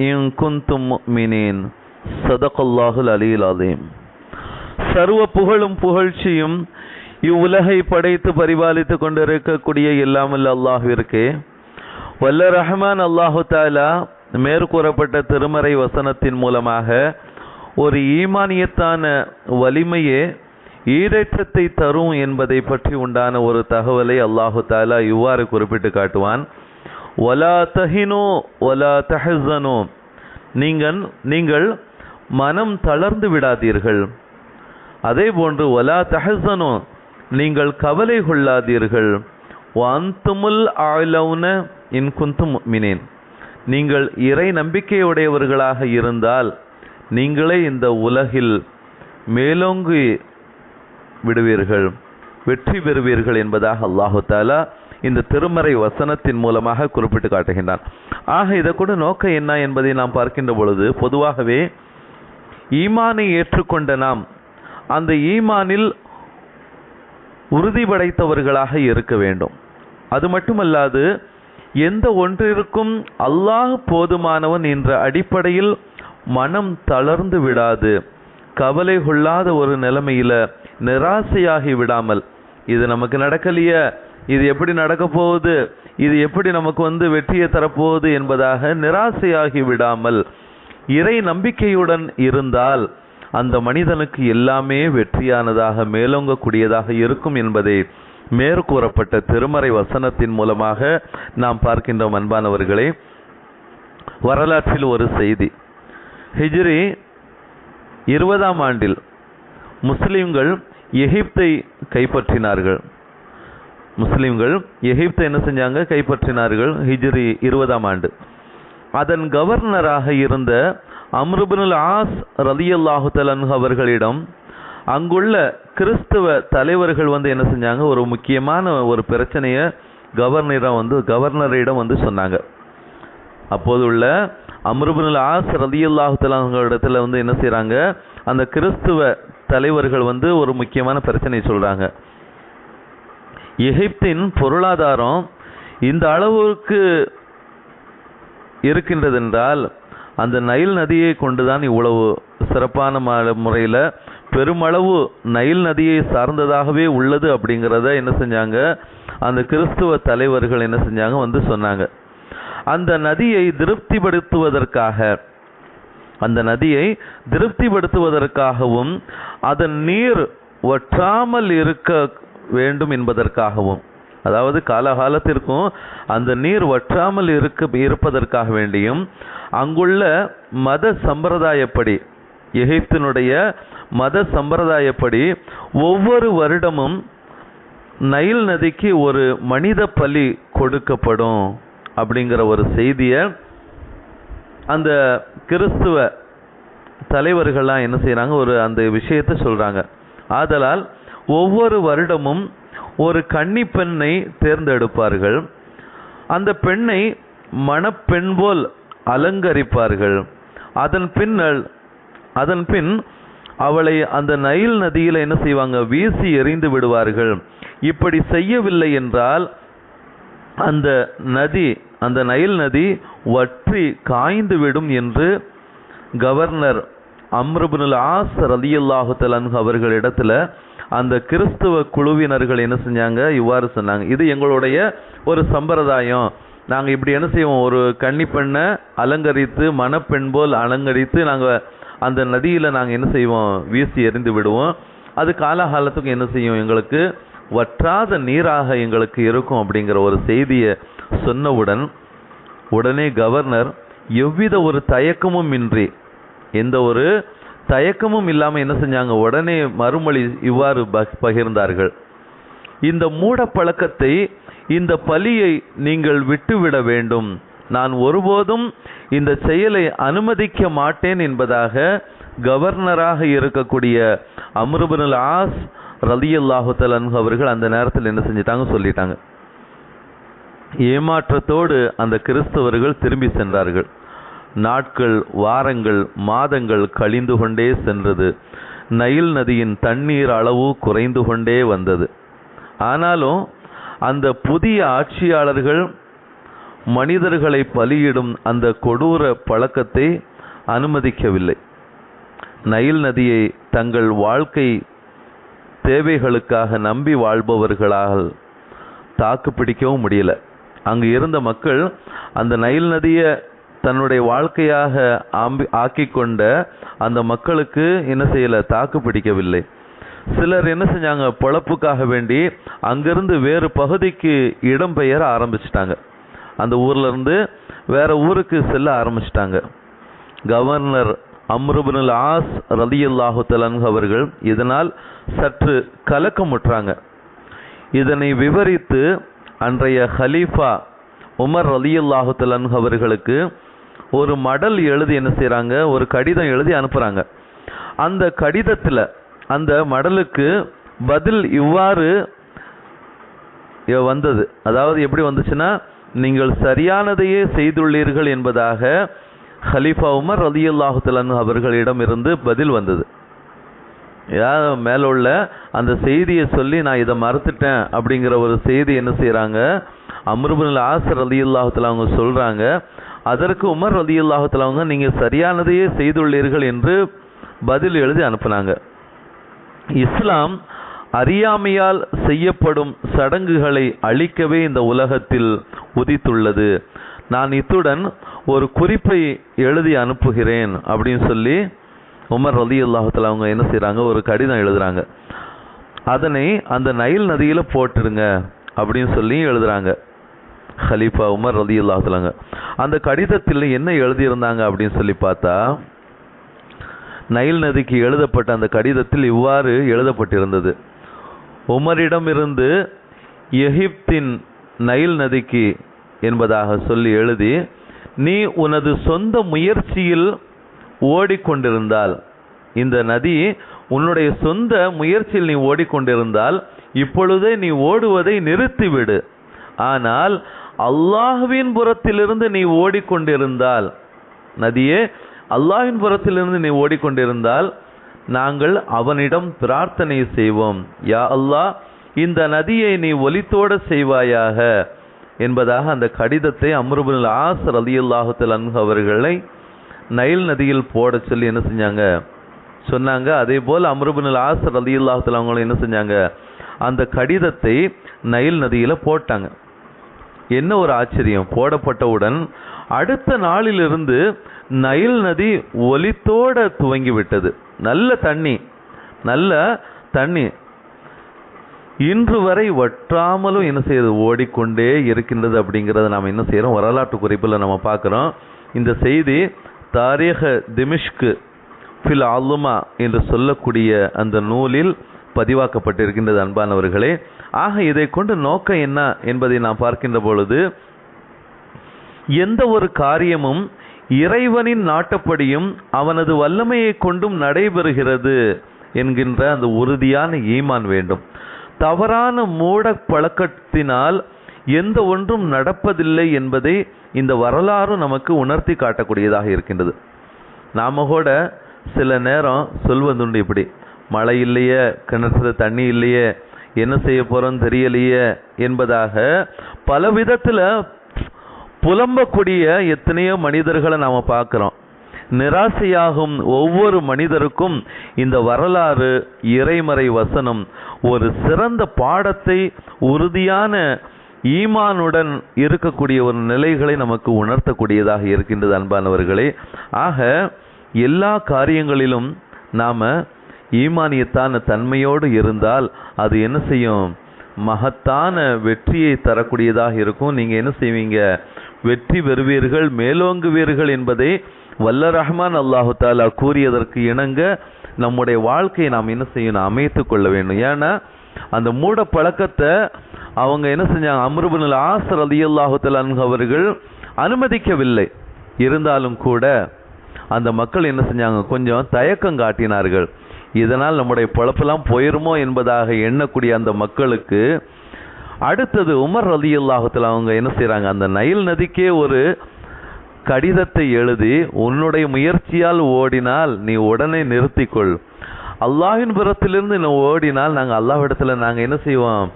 இன் மினேன் சதகல்லாஹுல் அலில் அலீம் சர்வ புகழும் புகழ்ச்சியும் இவ்வுலகை படைத்து பரிபாலித்துக் கொண்டிருக்கக்கூடிய இல்லாமல் அல்லாஹிற்கு வல்ல ரஹ்மான் அல்லாஹு தாலா மேற்கூறப்பட்ட திருமறை வசனத்தின் மூலமாக ஒரு ஈமானியத்தான வலிமையே ஈரேற்றத்தை தரும் என்பதை பற்றி உண்டான ஒரு தகவலை அல்லாஹு தாலா இவ்வாறு குறிப்பிட்டு காட்டுவான் ஒலா தஹினோ ஒலா தஹசனோ நீங்கள் நீங்கள் மனம் தளர்ந்து விடாதீர்கள். அதே போன்று ஒலா தஹசனோ நீங்கள் கவலை கொள்ளாதீர்கள். வாந்துமுல் ஆலவுன இன் குந்தும் மினேன் நீங்கள் இறை நம்பிக்கையுடையவர்களாக இருந்தால் நீங்களே இந்த உலகில் மேலோங்கி விடுவீர்கள் வெற்றி பெறுவீர்கள் என்பதாக அல்லாஹு தாலா இந்த திருமறை வசனத்தின் மூலமாக குறிப்பிட்டு காட்டுகின்றான். ஆக இதை கூட நோக்கம் என்ன என்பதை நாம் பார்க்கின்ற பொழுது பொதுவாகவே ஈமானை ஏற்றுக்கொண்ட நாம் அந்த ஈமானில் உறுதி படைத்தவர்களாக இருக்க வேண்டும். அது மட்டுமல்லாது எந்த ஒன்றிற்கும் அல்லாஹ் போதுமானவன் என்ற அடிப்படையில் மனம் தளர்ந்து விடாது. கவலை கொள்ளாத ஒரு நிலைமையில நிராசையாகி விடாமல். இது நமக்கு நடக்கலையே. இது எப்படி நடக்க போகுது? இது எப்படி நமக்கு வந்து வெற்றியை தரப்போகுது என்பதாக நிராசையாகி விடாமல் இறை நம்பிக்கையுடன் இருந்தால் அந்த மனிதனுக்கு எல்லாமே வெற்றியானதாக மேலோங்கக்கூடியதாக இருக்கும் என்பதை மேற்கூறப்பட்ட திருமறை வசனத்தின் மூலமாக நாம் பார்க்கின்றோம் அன்பானவர்களே. வரலாற்றில் ஒரு செய்தி. ஹிஜ்ரி இருபதாம் ஆண்டில் முஸ்லிம்கள் எகிப்தை கைப்பற்றினார்கள். முஸ்லிம்கள் எகிப்தை என்ன செஞ்சாங்க? கைப்பற்றினார்கள். ஹிஜ்ரி இருபதாம் ஆண்டு. அதன் கவர்னராக இருந்த அம்ருபினுல் ஆஸ் ரலியல்லாஹுதலன் அவர்களிடம் அங்குள்ள கிறிஸ்துவ தலைவர்கள் வந்து என்ன செஞ்சாங்க? ஒரு முக்கியமான ஒரு பிரச்சனையை கவர்னரிடம் வந்து கவர்னரிடம் வந்து சொன்னாங்க. அப்போது உள்ள அம்ருபினுல் ஆஸ் ரலியல்லாஹு வந்து என்ன செய்கிறாங்க அந்த கிறிஸ்துவ தலைவர்கள் வந்து ஒரு முக்கியமான பிரச்சனையை சொல்கிறாங்க எகிப்தின் பொருளாதாரம் இந்த அளவுக்கு இருக்கின்றதென்றால் அந்த நைல் நதியை கொண்டுதான் இவ்வளவு சிறப்பான முறையில் பெருமளவு நைல் நதியை சார்ந்ததாகவே உள்ளது அப்படிங்கிறத என்ன செஞ்சாங்க? அந்த கிறிஸ்துவ தலைவர்கள் என்ன செஞ்சாங்க? வந்து சொன்னாங்க. அந்த நதியை திருப்திப்படுத்துவதற்காக அந்த நதியை திருப்திப்படுத்துவதற்காகவும் அதன் நீர் வற்றாமல் இருக்க வேண்டும் என்பதற்காகவும். அதாவது காலகாலத்திற்கும் அந்த நீர் வற்றாமல் இருக்க இருப்பதற்காக வேண்டியும் அங்குள்ள மத சம்பிரதாயப்படி எகிப்தினுடைய மத சம்பிரதாயப்படி ஒவ்வொரு வருடமும் நைல் நதிக்கு ஒரு மனித பலி கொடுக்கப்படும் அப்படிங்கிற ஒரு செய்தியை அந்த கிறிஸ்துவ தலைவர்கள்லாம் என்ன செய்கிறாங்க ஒரு அந்த விஷயத்தை சொல்கிறாங்க ஆதலால் ஒவ்வொரு வருடமும் ஒரு கன்னி பெண்ணை தேர்ந்தெடுப்பார்கள். அந்த பெண்ணை மணப்பெண் போல் அலங்கரிப்பார்கள். அதன் பின்னல் அதன் பின் அவளை அந்த நைல் நதியில் என்ன செய்வாங்க? வீசி எறிந்து விடுவார்கள். இப்படி செய்யவில்லை என்றால் அந்த நதி அந்த நைல் நதி வற்றி காய்ந்து விடும் என்று கவர்னர் அம்ருபுனுல் ஆஸ் ரலியல்லாஹு தலன் அவர்களிடத்துல அந்த கிறிஸ்துவ குழுவினர்கள் என்ன செஞ்சாங்க? இவ்வாறு சொன்னாங்க. இது எங்களுடைய ஒரு சம்பிரதாயம். நாங்கள் இப்படி என்ன செய்வோம்? ஒரு கன்னி பெண்ணை அலங்கரித்து மணப்பெண் போல் அலங்கரித்து நாங்கள் அந்த நதியில் நாங்கள் என்ன செய்வோம்? வீசி எறிந்து விடுவோம். அது காலகாலத்துக்கு என்ன செய்யும்? எங்களுக்கு வற்றாத நீராக எங்களுக்கு இருக்கும் அப்படிங்கிற ஒரு செய்தியை சொன்னவுடன் உடனே கவர்னர் எவ்வித ஒரு தயக்கமும் இன்றி எந்த ஒரு தயக்கமும் இல்லாமல் என்ன செஞ்சாங்க? உடனே மறுமொழி இவ்வாறு பகிர்ந்தார்கள். இந்த மூட பழக்கத்தை இந்த பலியை நீங்கள் விட்டுவிட வேண்டும். நான் ஒருபோதும் இந்த செயலை அனுமதிக்க மாட்டேன் என்பதாக கவர்னராக இருக்கக்கூடிய அம்ருபனுல் ஆஸ் ரலியல்லாஹு அவர்கள் அந்த நேரத்தில் என்ன செஞ்சிட்டாங்க? சொல்லிட்டாங்க. ஏமாற்றத்தோடு அந்த கிறிஸ்தவர்கள் திரும்பி சென்றார்கள். நாட்கள் வாரங்கள் மாதங்கள் கழிந்து கொண்டே சென்றது. நைல் நதியின் தண்ணீர் அளவு குறைந்து கொண்டே வந்தது. ஆனாலும் அந்த புதிய ஆட்சியாளர்கள் மனிதர்களை பலியிடும் அந்த கொடூர பழக்கத்தை அனுமதிக்கவில்லை. நைல் நதியை தங்கள் வாழ்க்கை தேவைகளுக்காக நம்பி வாழ்பவர்களால் தாக்கு பிடிக்கவும் முடியல. அங்கு இருந்த மக்கள் அந்த நைல் நதியை தன்னுடைய வாழ்க்கையாக ஆம்பி ஆக்கி கொண்ட அந்த மக்களுக்கு என்ன செய்யலை? தாக்கு பிடிக்கவில்லை. சிலர் என்ன செஞ்சாங்க? பொழப்புக்காக வேண்டி அங்கிருந்து வேறு பகுதிக்கு இடம்பெயர ஆரம்பிச்சிட்டாங்க. அந்த ஊர்ல இருந்து வேற ஊருக்கு செல்ல ஆரம்பிச்சிட்டாங்க. கவர்னர் அம்ருபனுல் ஆஸ் ரலியல்லாஹு தலன்ஹு அவர்கள் இதனால் சற்று கலக்கமுற்றாங்க. இதனை விவரித்து அன்றைய ஹலீஃபா உமர் ரலியல்லாஹு தலன்ஹு அவர்களுக்கு ஒரு மடல் எழுதி என்ன செய்கிறாங்க ஒரு கடிதம் எழுதி அனுப்புகிறாங்க அந்த கடிதத்தில் அந்த மடலுக்கு பதில் இவ்வாறு வந்தது. அதாவது எப்படி வந்துச்சுன்னா நீங்கள் சரியானதையே செய்துள்ளீர்கள் என்பதாக ஹலீஃபா உமர் ரலியல்லாஹு அவர்களிடம் இருந்து பதில் வந்தது. யார் மேல உள்ள அந்த செய்தியை சொல்லி நான் இதை மறுத்துட்டேன் அப்படிங்கிற ஒரு செய்தி என்ன செய்கிறாங்க அமருபுல் ஆசர் ரலியல்லாஹு அவங்க சொல்கிறாங்க அதற்கு உமர் ரலியல்லாஹு அவங்க நீங்கள் சரியானதையே செய்துள்ளீர்கள் என்று பதில் எழுதி அனுப்புனாங்க. இஸ்லாம் அறியாமையால் செய்யப்படும் சடங்குகளை அழிக்கவே இந்த உலகத்தில் உதித்துள்ளது. நான் இத்துடன் ஒரு குறிப்பை எழுதி அனுப்புகிறேன் அப்படின்னு சொல்லி உமர் ரதி அல்லாஹத்தில் அவங்க என்ன செய்கிறாங்க ஒரு கடிதம் எழுதுகிறாங்க அதனை அந்த நைல் நதியில் போட்டுருங்க அப்படின்னு சொல்லி எழுதுகிறாங்க ஹலீஃபா உமர் ரதி அல்லாஹத்துலாங்க அந்த கடிதத்தில் என்ன எழுதியிருந்தாங்க அப்படின்னு சொல்லி பார்த்தா நைல் நதிக்கு எழுதப்பட்ட அந்த கடிதத்தில் இவ்வாறு எழுதப்பட்டிருந்தது. உமரிடமிருந்து எகிப்தின் நைல் நதிக்கு என்பதாக சொல்லி எழுதி நீ உனது சொந்த முயற்சியில் ஓடிக்கொண்டிருந்தால் இந்த நதி உன்னுடைய சொந்த முயற்சியில் நீ ஓடிக்கொண்டிருந்தால் இப்பொழுதே நீ ஓடுவதை நிறுத்திவிடு. ஆனால் அல்லாஹுவின் புறத்திலிருந்து நீ ஓடிக்கொண்டிருந்தால் நதியே அல்லாஹின் புறத்திலிருந்து நீ ஓடிக்கொண்டிருந்தால் நாங்கள் அவனிடம் பிரார்த்தனை செய்வோம். யா அல்லாஹ் இந்த நதியை நீ ஒலித்தோட செய்வாயாக. என்பதாக அந்த கடிதத்தை அம்ருபுல் ஆஸ் ரலியல்லாஹு அன்ஹு அவர்களை நைல் நதியில் போட சொல்லி என்ன செஞ்சாங்க? சொன்னாங்க. அதே போல் அம்ருபுல் ஆஸ் ரலியல்லாஹு அவங்களும் என்ன செஞ்சாங்க? அந்த கடிதத்தை நைல் நதியில் போட்டாங்க. என்ன ஒரு ஆச்சரியம்? போடப்பட்டவுடன் அடுத்த நாளிலிருந்து நைல் நதி ஒலித்தோட துவங்கி விட்டது நல்ல தண்ணி நல்ல தண்ணி. இன்று வரை வற்றாமலும் என்ன செய்யுது? ஓடிக்கொண்டே இருக்கின்றது அப்படிங்கிறத நாம் என்ன செய்கிறோம் வரலாற்று குறிப்பில் நம்ம பார்க்குறோம். இந்த செய்தி தாரீக திமிஷ்கு ஃபில் அலுமா என்று சொல்லக்கூடிய அந்த நூலில் பதிவாக்கப்பட்டிருக்கின்றது அன்பானவர்களே. ஆக இதை கொண்டு நோக்கம் என்ன என்பதை நாம் பார்க்கின்ற பொழுது எந்த ஒரு காரியமும் இறைவனின் நாட்டப்படியும் அவனது வல்லமையை கொண்டும் நடைபெறுகிறது என்கின்ற அந்த உறுதியான ஈமான் வேண்டும். தவறான மூட பழக்கத்தினால் எந்த ஒன்றும் நடப்பதில்லை என்பதை இந்த வரலாறு நமக்கு உணர்த்தி காட்டக்கூடியதாக இருக்கின்றது. நாம கூட சில நேரம் சொல்வதுண்டு இப்படி. மழை இல்லையே கிணத்துல தண்ணி இல்லையே என்ன செய்ய போகிறோம்னு தெரியலையே என்பதாக பல விதத்தில் புலம்பக்கூடிய எத்தனையோ மனிதர்களை நாம் பார்க்குறோம். நிராசையாகும் ஒவ்வொரு மனிதருக்கும் இந்த வரலாறு இறைமறை வசனம் ஒரு சிறந்த பாடத்தை உறுதியான ஈமானுடன் இருக்கக்கூடிய ஒரு நிலைகளை நமக்கு உணர்த்தக்கூடியதாக இருக்கின்றது அன்பானவர்களே. ஆக எல்லா காரியங்களிலும் நாம் ஈமானியத்தான தன்மையோடு இருந்தால் அது என்ன செய்யும்? மகத்தான வெற்றியை தரக்கூடியதாக இருக்கும். நீங்கள் என்ன செய்வீங்க? வெற்றி பெறுவீர்கள் மேலோங்குவீர்கள் என்பதை வல்ல ரஹ்மான் அல்லாஹு தாலா கூறியதற்கு இணங்க நம்முடைய வாழ்க்கையை நாம் என்ன செய்யணும்? அமைத்து கொள்ள வேண்டும். ஏன்னா அந்த மூட பழக்கத்தை அவங்க என்ன செஞ்சாங்க? அமருபுனில் ஆசர் ரலியல்லாஹு தஆலா அவர்கள் அனுமதிக்கவில்லை. இருந்தாலும் கூட அந்த மக்கள் என்ன செஞ்சாங்க? கொஞ்சம் தயக்கம் காட்டினார்கள். இதனால் நம்முடைய பொழப்பெல்லாம் போயிருமோ என்பதாக எண்ணக்கூடிய அந்த மக்களுக்கு அடுத்தது உமர் ரதி ரலியல்லாஹுத்தல அவங்க என்ன செய்கிறாங்க அந்த நைல் நதிக்கே ஒரு கடிதத்தை எழுதி உன்னுடைய முயற்சியால் ஓடினால் நீ உடனே நிறுத்திக்கொள். அல்லாஹின் புறத்திலிருந்து நீ ஓடினால் நாங்கள் அல்லாஹிடத்தில் நாங்கள் என்ன செய்வோம்?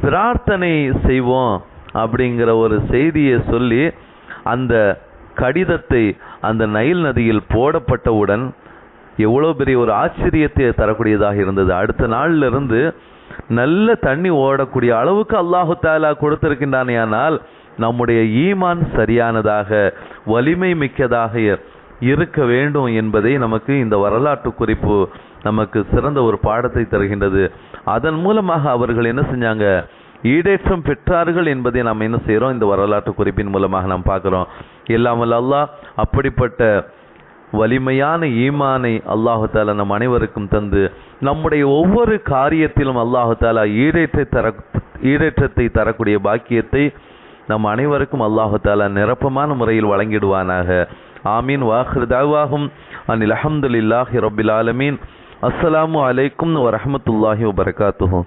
பிரார்த்தனை செய்வோம். அப்படிங்கிற ஒரு செய்தியை சொல்லி அந்த கடிதத்தை அந்த நைல் நதியில் போடப்பட்டவுடன் எவ்வளோ பெரிய ஒரு ஆச்சரியத்தை தரக்கூடியதாக இருந்தது. அடுத்த நாள்ல இருந்து நல்ல தண்ணி ஓடக்கூடிய அளவுக்கு அல்லாஹு தாலா கொடுத்திருக்கின்றானேயானால் நம்முடைய ஈமான் சரியானதாக வலிமை மிக்கதாக இருக்க வேண்டும் என்பதை நமக்கு இந்த வரலாற்று குறிப்பு நமக்கு சிறந்த ஒரு பாடத்தை தருகின்றது. அதன் மூலமாக அவர்கள் என்ன செஞ்சாங்க? ஈடேற்றம் பெற்றார்கள் என்பதை நாம் என்ன செய்கிறோம் இந்த வரலாற்று குறிப்பின் மூலமாக நாம் பார்க்குறோம். இல்லாமல் அல்லாஹ் அப்படிப்பட்ட வலிமையான ஈமானை அல்லாஹு தாலா நம் அனைவருக்கும் தந்து நம்முடைய ஒவ்வொரு காரியத்திலும் அல்லாஹு தாலா ஈடேற்றை தர ஈடேற்றத்தை தரக்கூடிய பாக்கியத்தை நம் அனைவருக்கும் அல்லாஹு தாலா நிரப்பமான முறையில் வழங்கிடுவானாக. ஆமீன். வாஹிர் தாவாகும் அனில் அஹமதுல்லாஹி ரபில் ஆலமீன். அஸ்ஸலாமு அலைக்கும் வரஹமத்துல்லாஹி வபரகாத்துஹு.